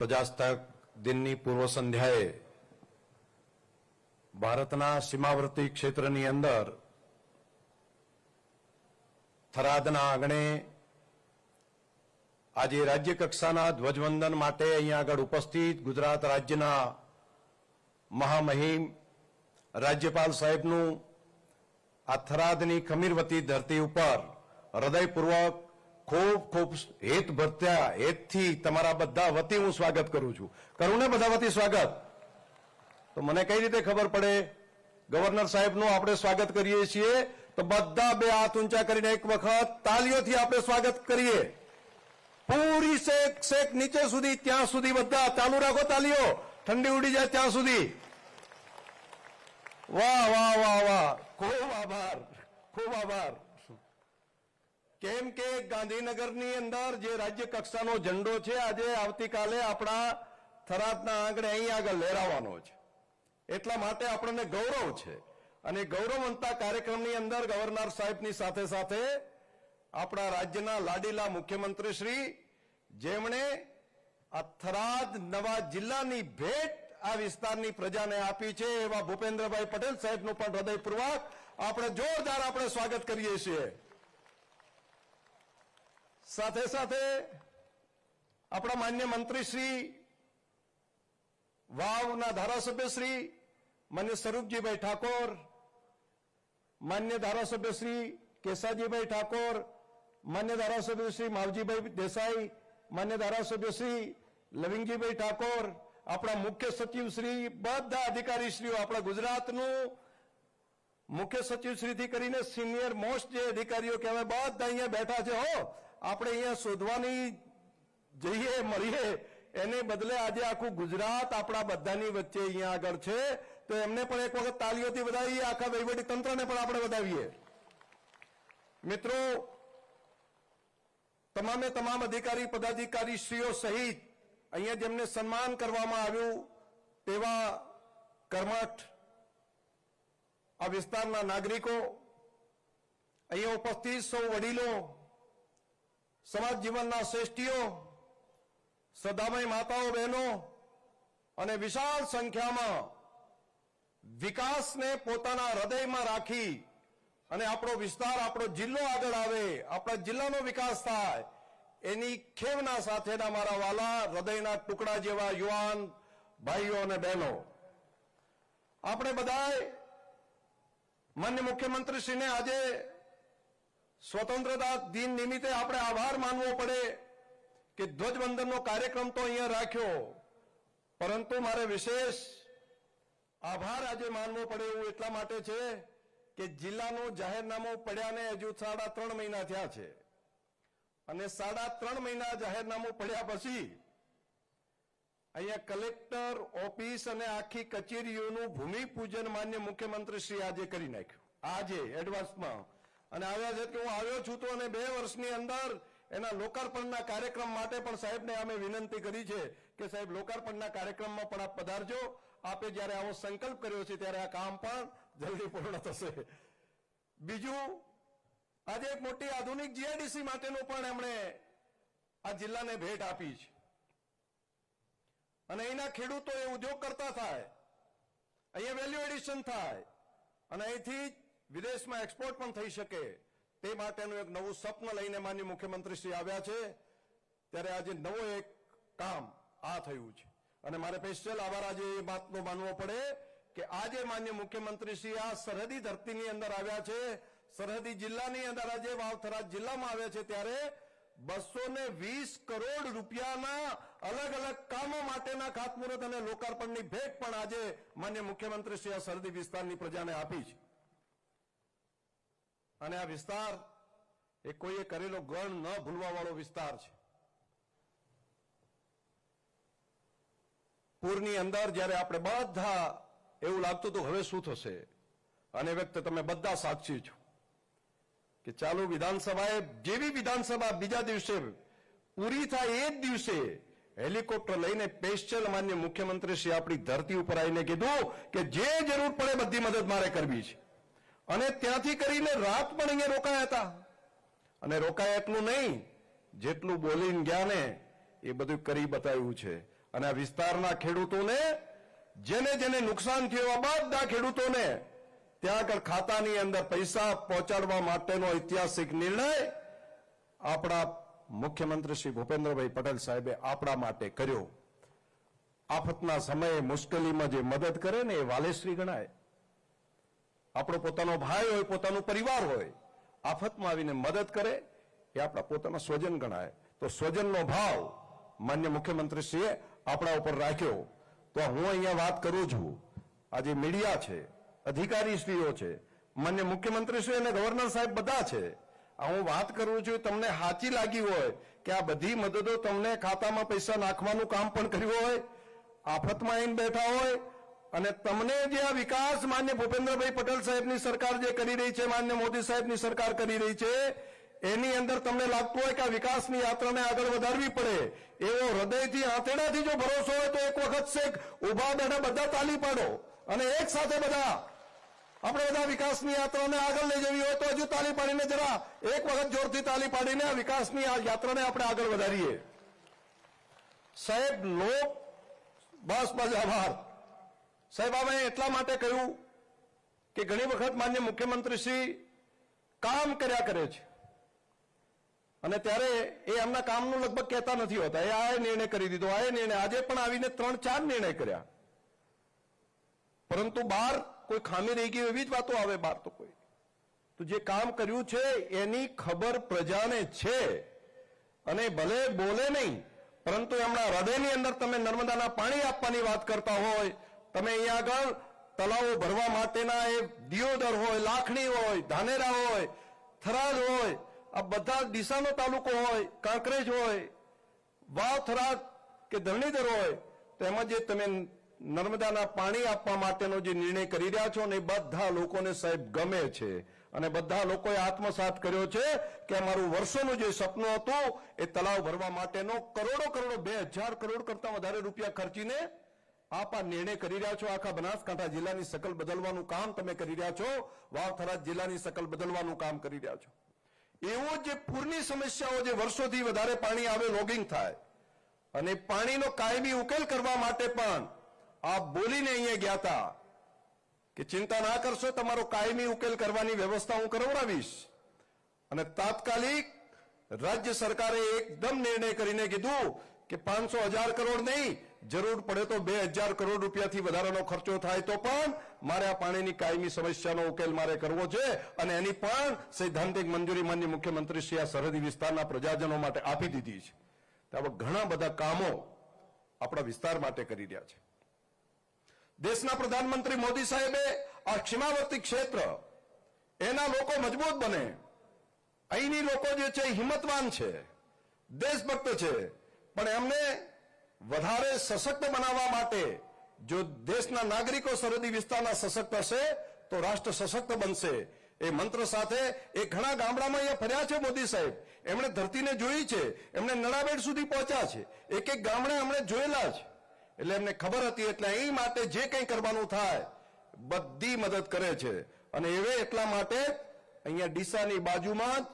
પ્રજાસત્તાક દિનની પૂર્વ સંધ્યાએ ભારતના સીમાવર્તી ક્ષેત્રની અંદર થરાદના આંગણે આજે રાજ્ય કક્ષાના ધ્વજવંદન માટે અહીંયા આગળ ઉપસ્થિત ગુજરાત રાજ્યના મહામહિમ રાજ્યપાલ સાહેબનું આ થરાદની ખમીરવતી ધરતી ઉપર હૃદયપૂર્વક ખૂબ ખૂબ હેત ભરત્યા, હેતથી તમારા બધા વતી હું સ્વાગત કરું છું. કરું ને બધા વતી સ્વાગત. તો મને કઈ રીતે ખબર પડે? ગવર્નર સાહેબનું આપણે સ્વાગત કરીએ છીએ. તો બધા બે હાથ ઊંચા કરીને એક વખત તાલીઓથી આપણે સ્વાગત કરીએ. પૂરી શેક શેક નીચે સુધી, ત્યાં સુધી બધા. ચાલુ રાખો તાલીઓ ઠંડી ઉડી જાય ત્યાં સુધી. વાહ વાહ વાહ વાહ. ખૂબ આભાર. ખૂબ આભાર. કેમ કે ગાંધીનગરની અંદર જે રાજ્ય કક્ષાનો ઝંડો છે, આજે આવતીકાલે આપણા થરાદના આંગણે અહીં આગળ લહેરાવાનો છે. એટલા માટે આપણને ગૌરવ છે. અને ગૌરવવંતા કાર્યક્રમની અંદર ગવર્નર સાહેબની સાથે સાથે આપણા રાજ્યના લાડીલા મુખ્યમંત્રી શ્રી, જેમણે આ થરાદ નવા જિલ્લાની ભેટ આ વિસ્તારની પ્રજાને આપી છે, એવા ભૂપેન્દ્રભાઈ પટેલ સાહેબનું પણ હૃદયપૂર્વક આપણે જોરદાર આપણે સ્વાગત કરીએ છીએ. સાથે સાથે આપણા માન્ય મંત્રી શ્રી, વાવના ધારાસભ્ય શ્રી, માન્ય સ્વરૂપજીભાઈ ઠાકોર, માન્ય ધારાસભ્ય શ્રી કેસાજીભાઈ ઠાકોર, માન્ય ધારાસભ્ય શ્રી માવજીભાઈ દેસાઈ, માન્ય ધારાસભ્ય શ્રી લવિંગજીભાઈ ઠાકોર, આપણા મુખ્ય સચિવ શ્રી, બધા અધિકારીશ્રીઓ આપણા ગુજરાતનું મુખ્ય સચિવ શ્રીથી કરીને સિનિયર મોસ્ટ જે અધિકારીઓ કહેવાય, બધા અહીંયા બેઠા છે. હો આપણે અહીંયા શોધવાની જઈએ, મળીએ, એને બદલે આજે આખું ગુજરાત આપણા બધાની વચ્ચે અહીંયા આગળ છે. તો એમને પણ એક વખત તાલીઓથી વધાવીએ આખા વહીવટી તંત્રને પણ આપણે વધાવીએ મિત્રો, તમામે તમામ અધિકારી પદાધિકારી શ્રીઓ સહિત અહીંયા જેમને સન્માન કરવામાં આવ્યું તેવા કર્મઠ આ વિસ્તારના નાગરિકો, અહીંયા ઉપસ્થિત સૌ વડીલો સમાજ જીવનના શ્રેષ્ઠીઓ સદામય માતાઓ, બહેનો અને વિશાળ સંખ્યામાં વિકાસને પોતાના હૃદયમાં રાખી અને આપણો વિસ્તાર, આપણો જિલ્લો આગળ આવે, આપણા જિલ્લાનો વિકાસ થાય, એની ખેવના સાથેના મારા વાલા, હૃદયના ટુકડા જેવા યુવાન ભાઈઓ અને બહેનો. આપણે બધાએ માન્ય મુખ્યમંત્રીશ્રીને આજે સ્વતંત્રતા દિન નિમિત્તે આપણે આભાર માનવો પડે કે ધ્વજવંદનનો કાર્યક્રમ તો અહીંયા રાખ્યો. પરંતુ મારે વિશેષ આભાર આજે માનવો પડે એવું એટલા માટે છે કે જિલ્લાનું જાહેરનામું પડ્યાને હજુ સાડા ત્રણ મહિના થયા છે. અને સાડા ત્રણ મહિના જાહેરનામું પડ્યા પછી અહીંયા કલેક્ટર, ઓફિસ અને આખી કચેરીઓનું ભૂમિપૂજન માન્ય મુખ્યમંત્રી શ્રી આજે કરી નાખ્યું. આજે એડવાન્સમાં અને આવ્યા છે કે હું આવ્યો છું તો અને બે વર્ષની અંદર એના લોકાર્પણના કાર્યક્રમ માટે પણ સાહેબને અમે વિનંતી કરી છે કે સાહેબ, લોકાર્પણના કાર્યક્રમમાં પણ આપ પધારજો. આપે જ્યારે આવો સંકલ્પ કર્યો છે ત્યારે આ કામ પણ જલ્દી પૂર્ણ થશે. બીજું, આજે એક મોટી આધુનિક જીઆઈડીસી માટેનું પણ એમણે આ જિલ્લાને ભેટ આપી છે. અને અહીંના ખેડૂતો એ ઉદ્યોગ કરતા થાય. અહીંયા વેલ્યુ એડિશન થાય. અને અહીંથી વિદેશમાં એક્સપોર્ટ પણ થઈ શકે. તે માટેનું એક નવું સ્વપ્ન લઈને માન્ય મુખ્યમંત્રી શ્રી આવ્યા છે. ત્યારે આજે નવો એક કામ આ થયું છે. અને મારે સ્પેશિયલ આભાર આજે એ વાતનો માનવો પડે કે આજે માન્ય મુખ્યમંત્રીશ્રી આ સરહદી ધરતીની અંદર આવ્યા છે. સરહદી જિલ્લાની અંદર આજે વાવથરા જિલ્લામાં આવ્યા છે ત્યારે બસો વીસ કરોડ રૂપિયાના અલગ અલગ કામો માટેના ખાતમુહૂર્ત અને લોકાર્પણની ભેટ પણ આજે માન્ય મુખ્યમંત્રીશ્રી આ સરહદી વિસ્તારની પ્રજાને આપી છે. અને આ વિસ્તાર એ કોઈએ કરેલો ગણ ન ભૂલવા વાળો વિસ્તાર છે. પૂરની અંદર જ્યારે આપણે બધા એવું લાગતું હતું, હવે શું થશે? અને વ્યક્ત તમે બધા સાક્ષી છો કે ચાલુ વિધાનસભાએ જેવી વિધાનસભા બીજા દિવસે પૂરી થાય એ જ દિવસે હેલિકોપ્ટર લઈને સ્પેશિયલ માન્ય મુખ્યમંત્રી શ્રી આપણી ધરતી ઉપર આવીને કીધું કે જે જરૂર પડે બધી મદદ મારે કરવી છે. અને ત્યાંથી કરીને રાત પણ અહીંયા રોકાયા હતા. અને રોકાયા એટલું નહીં, જેટલું બોલીને ગયા ને, એ બધું કરી બતાવ્યું છે. અને આ વિસ્તારના ખેડૂતોને, જેને જેને નુકસાન થયું આ બધા ખેડૂતોને ત્યાં આગળ ખાતાની અંદર પૈસા પહોંચાડવા માટેનો ઐતિહાસિક નિર્ણય આપણા મુખ્યમંત્રી શ્રી ભૂપેન્દ્રભાઈ પટેલ સાહેબે આપણા માટે કર્યો. આફતના સમયે મુશ્કેલીમાં જે મદદ કરે ને એ વાલેશ્રી ગણાય. આપણો પોતાનો ભાઈ હોય, પોતાનો પરિવાર હોય, આફતમાં આવીને મદદ કરે એ આપણા પોતાના સ્વજન ગણાય. તો સ્વજનનો ભાવ માન્ય મુખ્યમંત્રીશ્રીએ આપણા ઉપર રાખ્યો. તો હું અહીંયા વાત કરું છું. આજે મીડિયા છે, અધિકારીશ્રીઓ છે, માન્ય મુખ્યમંત્રીશ્રી અને ગવર્નર સાહેબ બધા છે, આ હું વાત કરું છું, તમને સાચી લાગી હોય કે આ બધી મદદો તમને ખાતામાં પૈસા નાખવાનું કામ પણ કર્યું હોય, આફતમાં આવીને બેઠા હોય અને તમને જે આ વિકાસ માન્ય ભૂપેન્દ્રભાઈ પટેલ સાહેબની સરકાર જે કરી રહી છે, માન્ય મોદી સાહેબની સરકાર કરી રહી છે, એની અંદર તમને લાગતું હોય કે આ વિકાસની યાત્રાને આગળ વધારવી પડે, એવો હૃદયથી આંતેડાથી જો ભરોસો હોય તો એક વખત શેખ ઊભા બેઠા બધા તાલી પાડો અને એક સાથે બધા, આપણે બધા વિકાસની યાત્રાને આગળ લઈ જવી હોય તો હજુ તાલી પાડીને જરા એક વખત જોરથી તાલી પાડીને આ વિકાસની આ યાત્રાને આપણે આગળ વધારીએ. સાહેબ, લોક બસ બસ, આભાર. સાહેબ, આ એટલા માટે કહ્યું કે ઘણી વખત માન્ય મુખ્યમંત્રી શ્રી કામ કર્યા કરે છે. અને ત્યારે એ એમના કામનું લગભગ કહેતા નથી હોતા. એ આ નિર્ણય કરી દીધો, આ નિર્ણય. આજે પણ આવીને ત્રણ ચાર નિર્ણય કર્યા. પરંતુ બહાર કોઈ ખામી રહી ગઈ એવી જ વાતો આવે બહાર તો કોઈ. તો જે કામ કર્યું છે એની ખબર પ્રજાને છે. અને ભલે બોલે નહીં, પરંતુ એમના હૃદયની અંદર તમે નર્મદાના પાણી આપવાની વાત કરતા હોય તમે અહીંયા આગળ તલાવો ભરવા માટેના એ દિયોદર હોય, લાખણી હોય, ધાનેરા હોય, થરાદ હોય, આ બધા ડીસાનો તાલુકો હોય, કાંકરેજ હોય, વાવ, થરાદ કે ધરણીધર હોય, તો એમાં જે તમે નર્મદાના પાણી આપવા માટેનો જે નિર્ણય કરી રહ્યા છો ને એ બધા લોકોને સાહેબ ગમે છે. અને બધા લોકોએ આત્મસાત કર્યો છે કે અમારું વર્ષોનું જે સપનું હતું એ તલાવ ભરવા માટેનો કરોડો કરોડો, બે હજાર કરોડ કરતા વધારે રૂપિયા ખર્ચીને આપ આ નિર્ણય કરી રહ્યા છો આખા બનાસકાંઠા જિલ્લાની સકલ બદલવાનું કામ તમે કરી રહ્યા છો વાવ થરાદ જિલ્લાની સકલ બદલવાનું કામ કરી રહ્યા છો. એવો જે પૂરની સમસ્યાઓ જે વર્ષોથી વધારે પાણી આવે, લોગિંગ થાય. અને પાણીનો કાયમી ઉકેલ કરવા માટે પણ આપ બોલીને અહીંયા ગયા હતા કે ચિંતા ના કરશો, તમારો કાયમી ઉકેલ કરવાની વ્યવસ્થા હું કરવડાવીશ. અને તાત્કાલિક રાજ્ય સરકારે એકદમ નિર્ણય કરીને કીધું કે પાંચસો હજાર કરોડ નહીં જરૂર પડે તો બે હજાર કરોડ રૂપિયાથી વધારાનો ખર્ચો થાય તો પણ મારે આ પાણીની કાયમી સમસ્યાનો ઉકેલ મારે કરવો છે અને એની પણ સૈદ્ધાંતિક મંજૂરી માન્ય મુખ્યમંત્રીશ્રી આ સરહદી વિસ્તારના પ્રજાજનો માટે આપી દીધી છે. ત્યારે ઘણા બધા કામો આપણા વિસ્તાર માટે કરી રહ્યા છે. દેશના પ્રધાનમંત્રી મોદી સાહેબે આ સીમાવર્તી ક્ષેત્ર એના લોકો મજબૂત બને. અહીંની લોકો જે છે હિંમતવાન છે, દેશભક્ત છે. પણ એમને વધારે સશક્ત બનાવવા માટે જો દેશના નાગરિકો સરહદી વિસ્તારના સશક્ત હશે, તો રાષ્ટ્ર સશક્ત બનશે. એ મંત્ર સાથે એ ઘણા ગામડામાં અહીંયા ફર્યા છે મોદી સાહેબ. એમણે ધરતીને જોઈ છે એમણે નળાબેડ સુધી પહોંચ્યા છે. એક એક ગામડે એમણે જોયેલા છે એટલે એમને ખબર હતી, એટલે એ માટે જે કંઈ કરવાનું થાય, બધી મદદ કરે છે. અને એવે એટલા માટે અહીંયા ડીસાની બાજુમાં જ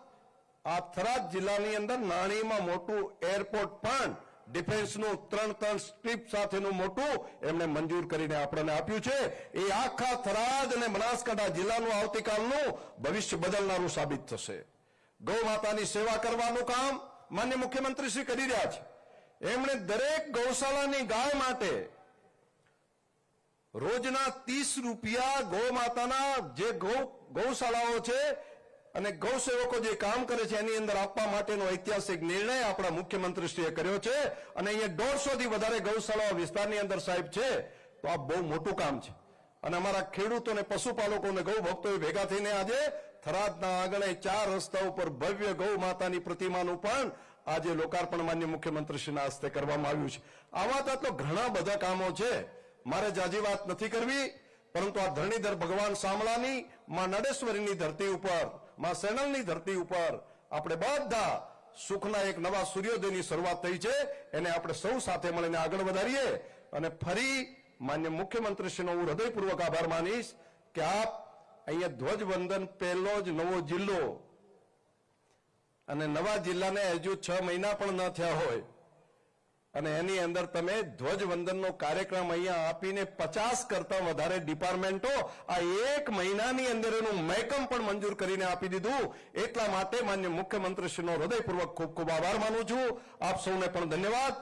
આ થરાદ જિલ્લાની અંદર નાણીમાં મોટું એરપોર્ટ પણ ડિફેન્સનું ત્રણ ત્રણ સ્ટ્રીપ સાથેનું મોટું એમણે મંજૂર કરીને આપણને આપ્યું છે. એ આખા થરાદ અને બનાસકાંઠા જિલ્લાનું આવતીકાલનું ભવિષ્ય બદલનારું સાબિત થશે. ગૌ માતાની સેવા કરવાનું કામ માન્ય મુખ્યમંત્રી શ્રી કરી રહ્યા છે. એમણે દરેક ગૌશાળાની ગાય માટે રોજના ત્રીસ રૂપિયા ગૌ માતાના જે ગૌ ગૌશાળાઓ છે અને ગૌસેવકો જે કામ કરે છે, એની અંદર આપવા માટેનો ઐતિહાસિક નિર્ણય આપણા મુખ્યમંત્રીશ્રીએ કર્યો છે. અને અહીંયા દોઢસોથી વધારે ગૌશાળાઓ વિસ્તારની અંદર સાહેબ છે. તો આ બહુ મોટું કામ છે. અને અમારા ખેડૂતો અને પશુપાલકોને ગૌ ભક્તોએ ભેગા થઈને આજે થરાદના આંગણે ચાર રસ્તા ઉપર ભવ્ય ગૌ માતાની પ્રતિમાનું પણ આજે લોકાર્પણ માન્ય મુખ્યમંત્રીશ્રીના હસ્તે કરવામાં આવ્યું છે. આવા તો ઘણા બધા કામો છે. મારે જાજી વાત નથી કરવી, પરંતુ આ ધરણીધર ભગવાન શામળાની, માં નડેશ્વરીની ધરતી ઉપર માં સેનલની ધરતી ઉપર આપણે બધા સુખના એક નવા સૂર્યોદયની શરૂઆત થઈ છે. એને આપણે સૌ સાથે મળીને આગળ વધારીએ. અને ફરી માન્ય મુખ્યમંત્રીશ્રીનો હું હૃદયપૂર્વક આભાર માનીશ કે આપ અહીંયા ધ્વજવંદન પહેલો જ નવો જિલ્લો. અને નવા જિલ્લાને હજુ છ મહિના પણ ન થયા હોય. અને એની અંદર તમે ધ્વજવંદનનો કાર્યક્રમ અહીંયા આપીને પચાસ કરતા વધારે ડિપાર્ટમેન્ટો આ એક મહિનાની અંદર એનું મહેકમ પણ મંજૂર કરીને આપી દીધું. એટલા માટે માન્ય મુખ્યમંત્રીશ્રીનો હૃદયપૂર્વક ખૂબ ખૂબ આભાર માનું છું. આપ સૌને પણ ધન્યવાદ.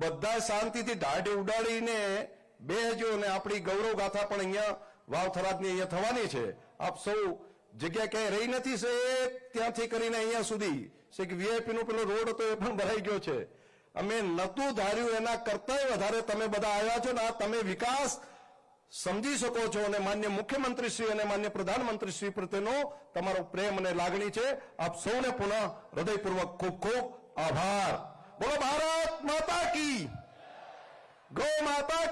બધા શાંતિથી દાઢી ઉડાડીને બેહજો અને આપણી ગૌરવ ગાથા પણ અહીંયા વાવ થરાદની અહીંયા થવાની છે. આપ સૌ જગ્યા ક્યાંય રહી નથી છે ત્યાંથી કરીને અહીંયા સુધી. છે કે વીઆઈપી નો પેલો રોડ હતો એ પણ ભરાઈ ગયો છે. અમે નતું ધાર્યું, એના કરતાંય વધારે તમે બધા આવ્યા છો ને આ તમે વિકાસ સમજી શકો છો અને માન્ય મુખ્યમંત્રી શ્રી અને માન્ય પ્રધાનમંત્રી શ્રી પ્રત્યેનો તમારો પ્રેમ અને લાગણી છે. આપ સૌને પુનઃ હૃદયપૂર્વક ખૂબ ખૂબ આભાર. બોલો, ભારત માતા કી. ગૌ માતા